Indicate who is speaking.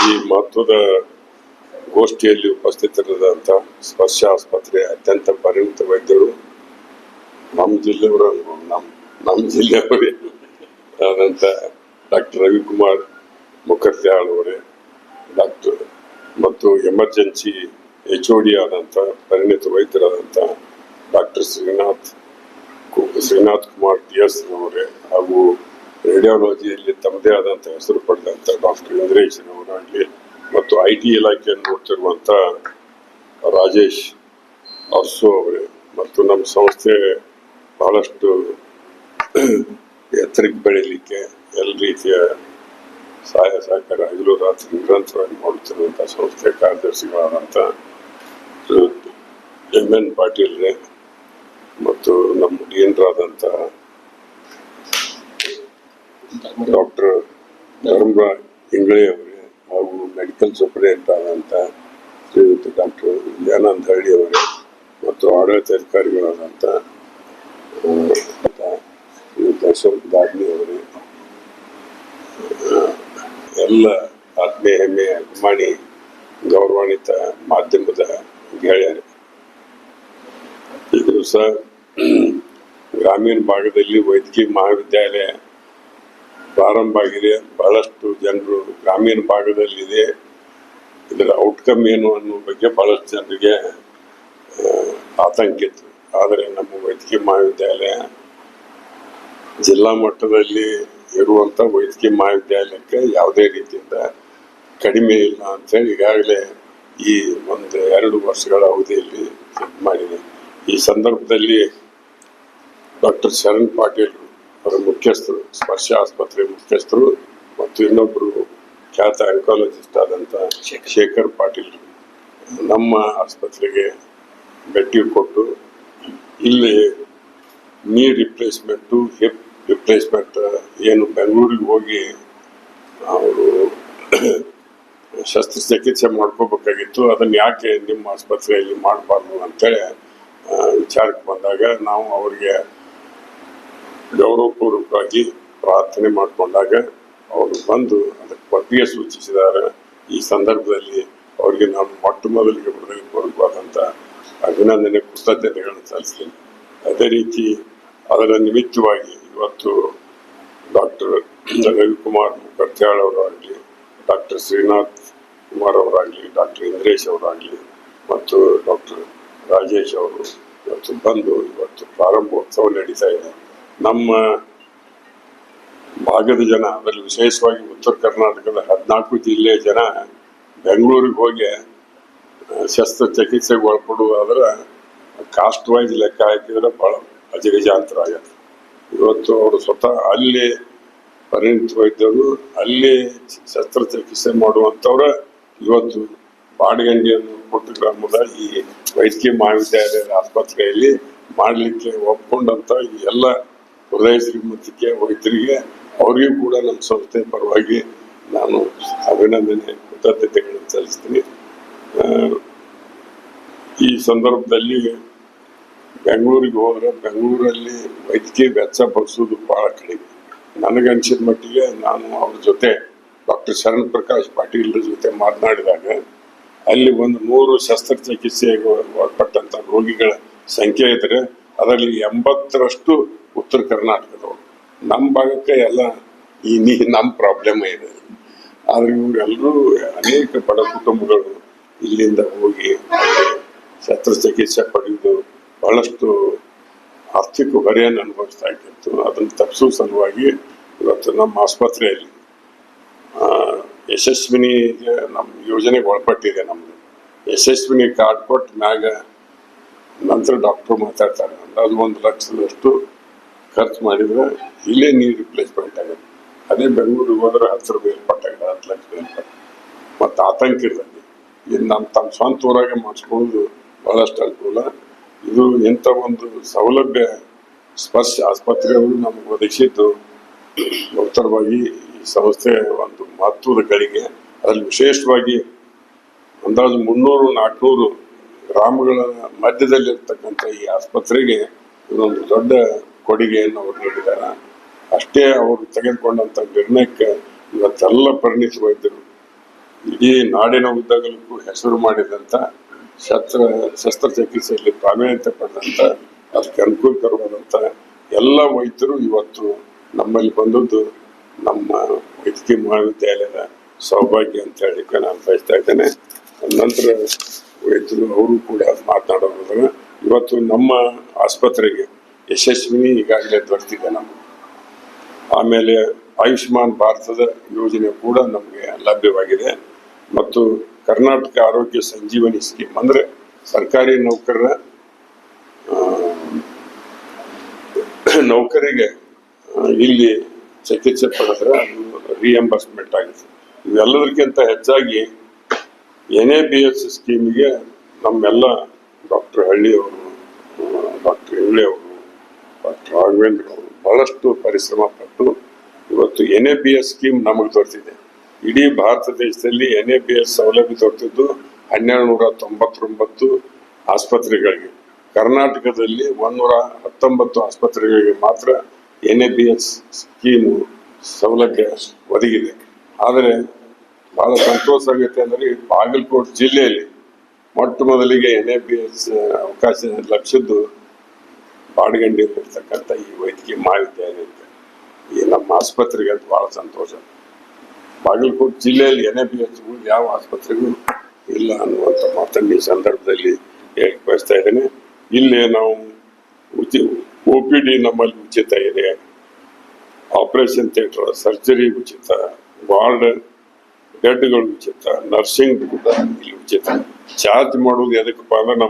Speaker 1: ಈ ಮಹತ್ವದ ಗೋಷ್ಠಿಯಲ್ಲಿ ಉಪಸ್ಥಿತರಾದಂಥ ಸ್ಪರ್ಶ ಆಸ್ಪತ್ರೆ ಅತ್ಯಂತ ಪರಿಣಿತ ವೈದ್ಯರು ನಮ್ಮ ಜಿಲ್ಲೆಯವರು ನಮ್ಮ ನಮ್ಮ ಜಿಲ್ಲೆಯವರೇ ಆದಂಥ ಡಾಕ್ಟರ್ ರವಿಕುಮಾರ್ ಮುಖರ್ಜಿ ಆಳವರೇ, ಡಾಕ್ಟರ್ ಮತ್ತು ಎಮರ್ಜೆನ್ಸಿ ಎಚ್ ಒ ಡಿ ಆದಂಥ ಪರಿಣಿತ ವೈದ್ಯರಾದಂಥ doctor Srinath Srinath Kumar T S ಅವರೇ ಹಾಗೂ ರೇಡಿಯಾಲಜಿಯಲ್ಲಿ ತಮ್ಮದೇ ಆದಂಥ ಹೆಸರು ಪಡೆದಂಥ ಡಾಕ್ಟರ್ ಅವರಾಗಲಿ ಮತ್ತು ಐ ಟಿ ಇಲಾಖೆಯನ್ನು ನೋಡ್ತಿರುವಂಥ ರಾಜೇಶ್ ಅರ್ಸು ಅವರೇ ಮತ್ತು ನಮ್ಮ ಸಂಸ್ಥೆ ಬಹಳಷ್ಟು ಎತ್ತರಕ್ಕೆ ಬೆಳೀಲಿಕ್ಕೆ ಎಲ್ಲ ರೀತಿಯ ಸಹಾಯ ಸಹಕಾರ ಹಗಲು ರಾತ್ರಿ ನಿರಂತರವಾಗಿ ಮಾಡುತ್ತಿರುವಂಥ ಸಂಸ್ಥೆ ಕಾರ್ಯದರ್ಶಿಗಳಾದಂಥ ಎಂ ಎನ್ ಪಾಟೀಲ್ರೆ ಮತ್ತು ನಮ್ಮ ಡೀನ್ರಾದಂಥ ಡಾಕ್ಟರ್ ಧರ್ಮರಾಜ್ ಇಂಗ್ಳೆ ಅವರೇ ಹಾಗೂ ಮೆಡಿಕಲ್ ಸೂಪರಿಂಟೆಂಡೆಂಟ್ ಆದಂಥ ಶ್ರೀಯುತ ಡಾಕ್ಟರ್ ದಯಾನಂದ ಹಳ್ಳಿ ಅವರೇ ಮತ್ತು ಆಡಳಿತ ಅಧಿಕಾರಿಗಳಾದಂಥ ಶ್ರೀಯುತ ಅಶೋಕ್ ದಾಗ್ನಿ ಅವರೇ ಎಲ್ಲ ಆತ್ಮೀಯ ಹೆಮ್ಮೆ, ಅಭಿಮಾನಿ, ಗೌರವಾನ್ವಿತ ಮಾಧ್ಯಮದ ಗೆಳೆಯರು. ಇದು ಸಹ, ಗ್ರಾಮೀಣ ಭಾಗದಲ್ಲಿ ವೈದ್ಯಕೀಯ ಮಹಾವಿದ್ಯಾಲಯ ಪ್ರಾರಂಭ ಆಗಿದೆ. ಬಹಳಷ್ಟು ಜನರು ಗ್ರಾಮೀಣ ಭಾಗದಲ್ಲಿದೆ. ಇದರ ಔಟ್ಕಮ್ ಏನು ಅನ್ನೋ ಬಗ್ಗೆ ಬಹಳಷ್ಟು ಜನರಿಗೆ ಆತಂಕ ಇತ್ತು. ಆದರೆ ನಮ್ಮ ವೈದ್ಯಕೀಯ ಮಹಾವಿದ್ಯಾಲಯ ಜಿಲ್ಲಾ ಮಟ್ಟದಲ್ಲಿ ಇರುವಂಥ ವೈದ್ಯಕೀಯ ಮಹಾವಿದ್ಯಾಲಯಕ್ಕೆ ಯಾವುದೇ ರೀತಿಯಿಂದ ಕಡಿಮೆ ಇಲ್ಲ ಅಂತೇಳಿ ಈಗಾಗಲೇ ಈ ಒಂದು ಎರಡು ವರ್ಷಗಳ ಅವಧಿಯಲ್ಲಿ ಮಾಡಿದೆ. ಈ ಸಂದರ್ಭದಲ್ಲಿ ಡಾಕ್ಟರ್ ಶರಣ್ ಪಾಟೀಲ್ ಮುಖ್ಯಸ್ಥರು ಸ್ಪರ್ಶ ಆಸ್ಪತ್ರೆ ಮುಖ್ಯಸ್ಥರು ಮತ್ತು ಇನ್ನೊಬ್ಬರು ಖ್ಯಾತ ಆಂಕಾಲಜಿಸ್ಟ್ ಆದಂಥ ಶೇಖರ್ ಪಾಟೀಲ್ ನಮ್ಮ ಆಸ್ಪತ್ರೆಗೆ ಭೇಟಿ ಕೊಟ್ಟು ಇಲ್ಲಿ ನೀ ರಿಪ್ಲೇಸ್ಮೆಂಟು ಹಿಪ್ ರಿಪ್ಲೇಸ್ಮೆಂಟ್ ಏನು ಬೆಂಗಳೂರಿಗೆ ಹೋಗಿ ಅವರು ಶಸ್ತ್ರಚಿಕಿತ್ಸೆ ಮಾಡ್ಕೋಬೇಕಾಗಿತ್ತು ಅದನ್ನು ಯಾಕೆ ನಿಮ್ಮ ಆಸ್ಪತ್ರೆಯಲ್ಲಿ ಮಾಡಬಾರ್ದು ಅಂತೇಳಿ ವಿಚಾರಕ್ಕೆ ಬಂದಾಗ ನಾವು ಅವರಿಗೆ ಗೌರವಪೂರ್ವಕವಾಗಿ ಪ್ರಾರ್ಥನೆ ಮಾಡಿಕೊಂಡಾಗ ಅವರು ಬಂದು ಅದಕ್ಕೆ ಒಪ್ಪಿಗೆ ಸೂಚಿಸಿದ್ದಾರೆ. ಈ ಸಂದರ್ಭದಲ್ಲಿ ಅವರಿಗೆ ನಾನು ಮೊಟ್ಟ ಮೊದಲಿಗೆ ಹೃದಯಪೂರ್ವಕವಾದಂಥ ಅಭಿನಂದನೆ, ಕೃತಜ್ಞತೆಗಳನ್ನು ಸಲ್ಲಿಸ್ತೀನಿ. ಅದೇ ರೀತಿ ಅದರ ನಿಮಿತ್ತವಾಗಿ ಇವತ್ತು ಡಾಕ್ಟರ್ ರವಿಕುಮಾರ್ ಮುಖರ್ಜಾಳ್ ಅವರಾಗಲಿ, ಡಾಕ್ಟರ್ ಶ್ರೀನಾಥ್ ಕುಮಾರ್ ಅವರಾಗಲಿ, ಡಾಕ್ಟರ್ ಇಂದ್ರೇಶ್ ಅವರಾಗಲಿ ಮತ್ತು ಡಾಕ್ಟರ್ ರಾಜೇಶ್ ಅವರು ಇವತ್ತು ಬಂದು ಇವತ್ತು ಪ್ರಾರಂಭೋತ್ಸವ ನಡೀತಾ ಇದೆ. ನಮ್ಮ ಭಾಗದ ಜನ, ಅದರಲ್ಲಿ ವಿಶೇಷವಾಗಿ ಉತ್ತರ ಕರ್ನಾಟಕದ ಹದಿನಾಲ್ಕು ಜಿಲ್ಲೆಯ ಜನ ಬೆಂಗಳೂರಿಗೆ ಹೋಗಿ ಶಸ್ತ್ರಚಿಕಿತ್ಸೆಗೆ ಒಳಪಡುವುದಾದ್ರೆ ಕಾಸ್ಟ್ ವೈಸ್ ಲೆಕ್ಕ ಹಾಕಿದ್ರೆ ಭಾಳ ಅಜಗಜಾಂತರ ಆಗುತ್ತೆ ಇವತ್ತು ಅವರು ಸ್ವತಃ ಅಲ್ಲಿ ಪರಿಣಿತ ವೈದ್ಯರು, ಅಲ್ಲಿ ಶಸ್ತ್ರಚಿಕಿತ್ಸೆ ಮಾಡುವಂಥವ್ರ ಇವತ್ತು ಬಾಡಗಂಡಿಯನ್ನು ಕೊಟ್ಟು ಗ್ರಾಮದ ಈ ವೈದ್ಯಕೀಯ ಮಹಾವಿದ್ಯಾಲಯದ ಆಸ್ಪತ್ರೆಯಲ್ಲಿ ಮಾಡಲಿಕ್ಕೆ ಒಪ್ಪಿಕೊಂಡಂಥ ಈ ಎಲ್ಲ ಹೃದಯ ಶ್ರೀಮಂತಿಕೆ ವೈದ್ಯರಿಗೆ ಅವರಿಗೂ ಕೂಡ ನಮ್ಮ ಸಂಸ್ಥೆ ಪರವಾಗಿ ನಾನು ಅಭಿನಂದನೆ, ಕೃತಜ್ಞತೆಗಳನ್ನು ಸಲ್ಲಿಸ್ತೀನಿ. ಈ ಸಂದರ್ಭದಲ್ಲಿ ಬೆಂಗಳೂರಿಗೆ ಹೋದ್ರೆ ಬೆಂಗಳೂರಲ್ಲಿ ವೈದ್ಯಕೀಯ ವೆಚ್ಚ ಭರಿಸೋದು ಬಹಳ ಕಡಿಮೆ. ನನಗನ್ಸಿದ ಮಟ್ಟಿಗೆ ನಾನು ಅವ್ರ ಜೊತೆ ಡಾಕ್ಟರ್ ಶರಣ್ ಪ್ರಕಾಶ್ ಪಾಟೀಲ್ರ ಜೊತೆ ಮಾತನಾಡಿದಾಗ ಅಲ್ಲಿ ಒಂದು ನೂರು ಶಸ್ತ್ರಚಿಕಿತ್ಸೆಗೆ ಒಳಪಟ್ಟಂತ ರೋಗಿಗಳ ಸಂಖ್ಯೆ ಇದ್ರೆ ಅದರಲ್ಲಿ ಎಂಬತ್ತರಷ್ಟು ಉತ್ತರ ಕರ್ನಾಟಕದವರು. ನಮ್ಮ ಭಾಗಕ್ಕೆ ಎಲ್ಲ ಈ ನೀ ನಮ್ಮ ಪ್ರಾಬ್ಲಮ್ ಇದೆ. ಆದರೆ ಇವರೆಲ್ಲರೂ ಅನೇಕ ಬಡ ಕುಟುಂಬಗಳು ಇಲ್ಲಿಂದ ಹೋಗಿ ಶಸ್ತ್ರಚಿಕಿತ್ಸೆ ಪಡೆದು ಬಹಳಷ್ಟು ಆರ್ಥಿಕ ಹೊರೆಯನ್ನು ಅನುಭವಿಸ್ತಾ ಇತ್ತು ಅದನ್ನು ತಪ್ಪಿಸೋ ಸಲುವಾಗಿ ಇವತ್ತು ನಮ್ಮ ಆಸ್ಪತ್ರೆಯಲ್ಲಿ ಯಶಸ್ವಿನಿ ನಮ್ಮ ಯೋಜನೆಗೆ ಒಳಪಟ್ಟಿದೆ ನಮ್ಮದು ಯಶಸ್ವಿನಿ ಕಾರ್ಡ್ ಕೊಟ್ಟು ಮ್ಯಾಗ ನಂತರ ಡಾಕ್ಟ್ರು ಮಾತಾಡ್ತಾರೆ. ಅಂದಾಜು ಒಂದು ಲಕ್ಷದಷ್ಟು ಖರ್ಚು ಮಾಡಿದ್ರೆ ಇಲ್ಲೇ ನೀರು ರಿಪ್ಲೇಸ್ಮೆಂಟ್ ಆಗುತ್ತೆ. ಅದೇ ಬೆಂಗಳೂರಿಗೆ ಹೋದ್ರೆ ಹತ್ತು ರೂಪಾಯಿ ಮೇಲ್ಪಟ್ಟಾಗಿದೆ ಹತ್ತು ಲಕ್ಷ ಮತ್ತು ಆತಂಕ ಇರ್ತದೆ ಇದು ನಮ್ಮ ತಮ್ಮ ಸ್ವಂತ ಊರಾಗೆ ಮಾಡಿಸ್ಕೊಳ್ಳೋದು ಬಹಳಷ್ಟು ಅನುಕೂಲ. ಇದು ಇಂಥ ಒಂದು ಸೌಲಭ್ಯ ಸ್ಪರ್ಶ ಆಸ್ಪತ್ರೆಗಳು ನಮ್ಗೆ ಒದಗಿಸಿದ್ದು. ಉತ್ತರವಾಗಿ ಈ ಸಂಸ್ಥೆ ಒಂದು ಮಹತ್ವದ ಗಳಿಗೆ ಅದರಲ್ಲಿ ವಿಶೇಷವಾಗಿ ಅಂದಾಜು ಮುನ್ನೂರು ನಾಲ್ಕುನೂರು ಗ್ರಾಮಗಳ ಮಧ್ಯದಲ್ಲಿರ್ತಕ್ಕಂಥ ಈ ಆಸ್ಪತ್ರೆಗೆ ಇದೊಂದು ದೊಡ್ಡ ಕೊಡುಗೆಯನ್ನು ಅವರು ನೀಡಿದ್ದಾರೆ. ಅಷ್ಟೇ ಅವರು ತೆಗೆದುಕೊಂಡಂಥ ನಿರ್ಣಯಕ್ಕೆ ಇವತ್ತೆಲ್ಲ ಪರಿಣಿತ ವೈದ್ಯರು ಇಡೀ ನಾಡಿನ ಉದ್ದಗಲಕ್ಕೂ ಹೆಸರು ಮಾಡಿದಂಥ ಶಸ್ತ್ರ, ಶಸ್ತ್ರಚಿಕಿತ್ಸೆಯಲ್ಲಿ ಪ್ರಾವೀಣ್ಯತೆ ಪಡೆದಂಥ ಅದಕ್ಕೆ ಅನುಕೂಲಕರವಾದಂಥ ಎಲ್ಲ ವೈದ್ಯರು ಇವತ್ತು ನಮ್ಮಲ್ಲಿ ಬಂದದ್ದು ನಮ್ಮ ವೈದ್ಯಕೀಯ ಮಹಾವಿದ್ಯಾಲಯದ ಸೌಭಾಗ್ಯ ಅಂತ ಹೇಳಿ ನಾನು ಬಯಸ್ತಾ ಇದ್ದೇನೆ. ನಂತರ ವೈದ್ಯರು ಅವರು ಕೂಡ ಮಾತನಾಡೋದ್ರ ಇವತ್ತು ನಮ್ಮ ಆಸ್ಪತ್ರೆಗೆ ಯಶಸ್ವಿನಿ ಈಗಾಗಲೇ ದೊರೆತಿದೆ ನಮಗೆ. ಆಮೇಲೆ ಆಯುಷ್ಮಾನ್ ಭಾರತದ ಯೋಜನೆ ಕೂಡ ನಮಗೆ ಲಭ್ಯವಾಗಿದೆ. ಮತ್ತು ಕರ್ನಾಟಕ ಆರೋಗ್ಯ ಸಂಜೀವನಿ ಸ್ಕೀಮ್ ಅಂದ್ರೆ ಸರ್ಕಾರಿ ನೌಕರರ ನೌಕರಿಗೆ ಇಲ್ಲಿ ಚಿಕಿತ್ಸೆ ಪಡೆದ್ರೆ ಅದು ರಿಎಂಬರ್ಸ್ಮೆಂಟ್ ಆಗುತ್ತೆ. ಇವೆಲ್ಲದಕ್ಕಿಂತ ಹೆಚ್ಚಾಗಿ ಎನ್ ಎ ಬಿ ಎಸ್ ಸ್ಕೀಮಿಗೆ ನಮ್ಮೆಲ್ಲ ಡಾಕ್ಟರ್ ಹಳ್ಳಿಯವರು ಡಾಕ್ಟರ್ ಹೆಳ್ಳಿ ಅವರು ಡಾಕ್ಟರ್ ರಾಘವೇಂದ್ರ ಅವರು ಬಹಳಷ್ಟು ಪರಿಶ್ರಮ ಪಟ್ಟು ಇವತ್ತು N A B S scheme ನಮಗೆ ದೊರೆತಿದೆ. ಇಡೀ ಭಾರತ ದೇಶದಲ್ಲಿ ಎನ್ ಎ ಬಿ ಎಸ್ ಸೌಲಭ್ಯ ದೊರೆತಿದ್ದು ಹನ್ನೆರಡು ನೂರ ತೊಂಬತ್ತೊಂಬತ್ತು ಆಸ್ಪತ್ರೆಗಳಿಗೆ. ಕರ್ನಾಟಕದಲ್ಲಿ ಒಂದೂರ ಹತ್ತೊಂಬತ್ತು ಆಸ್ಪತ್ರೆಗಳಿಗೆ ಮಾತ್ರ N A B S scheme ಸೌಲಭ್ಯ ಒದಗಿದೆ. ಆದರೆ ಬಹಳ ಸಂತೋಷ ಆಗುತ್ತೆ ಅಂದರೆ ಬಾಗಲಕೋಟೆ ಜಿಲ್ಲೆಯಲ್ಲಿ ಮೊಟ್ಟ ಮೊದಲಿಗೆ ಎನ್ ಎ ಬಿ ಎಸ್ ಅವಕಾಶ ಲಕ್ಷದ್ದು ಬಾಡಗಂಡಿರ್ತಕ್ಕಂಥ ಈ ವೈದ್ಯಕೀಯ ಮಹಾವಿದ್ಯಾಲಯ ಈ ನಮ್ಮ ಆಸ್ಪತ್ರೆಗೆ ಅದು ಬಹಳ ಸಂತೋಷ. ಬಾಗಲಕೋಟೆ ಜಿಲ್ಲೆಯಲ್ಲಿ ಎನ್ ಎ ಬಿ ಎಸ್ಗಳು ಯಾವ ಆಸ್ಪತ್ರೆಗೂ ಇಲ್ಲ ಅನ್ನುವಂಥ ಮಾತನ್ನು ಈ ಸಂದರ್ಭದಲ್ಲಿ ಹೇಳಿ ಬಯಸ್ತಾ ಇದ್ದೇನೆ. ಇಲ್ಲಿ ನಾವು ಉಚಿ ಒ ಪಿ ಡಿ ನಮ್ಮಲ್ಲಿ ಉಚಿತ ಇದೆ. ಆಪರೇಷನ್ ಥಿಯೇಟರ್ ಸರ್ಜರಿ ಉಚಿತ, ವಾರ್ಡ್ ಬೆಡ್ಗಳು ಉಚಿತ ನರ್ಸಿಂಗ್ ಕೂಡ ಇಲ್ಲಿ ಉಚಿತ ಚಾರ್ಜ್ ಮಾಡೋದು ಎದಕ್ಕಪ್ಪ ಅಂದ್ರೆ ನಮ್ಮ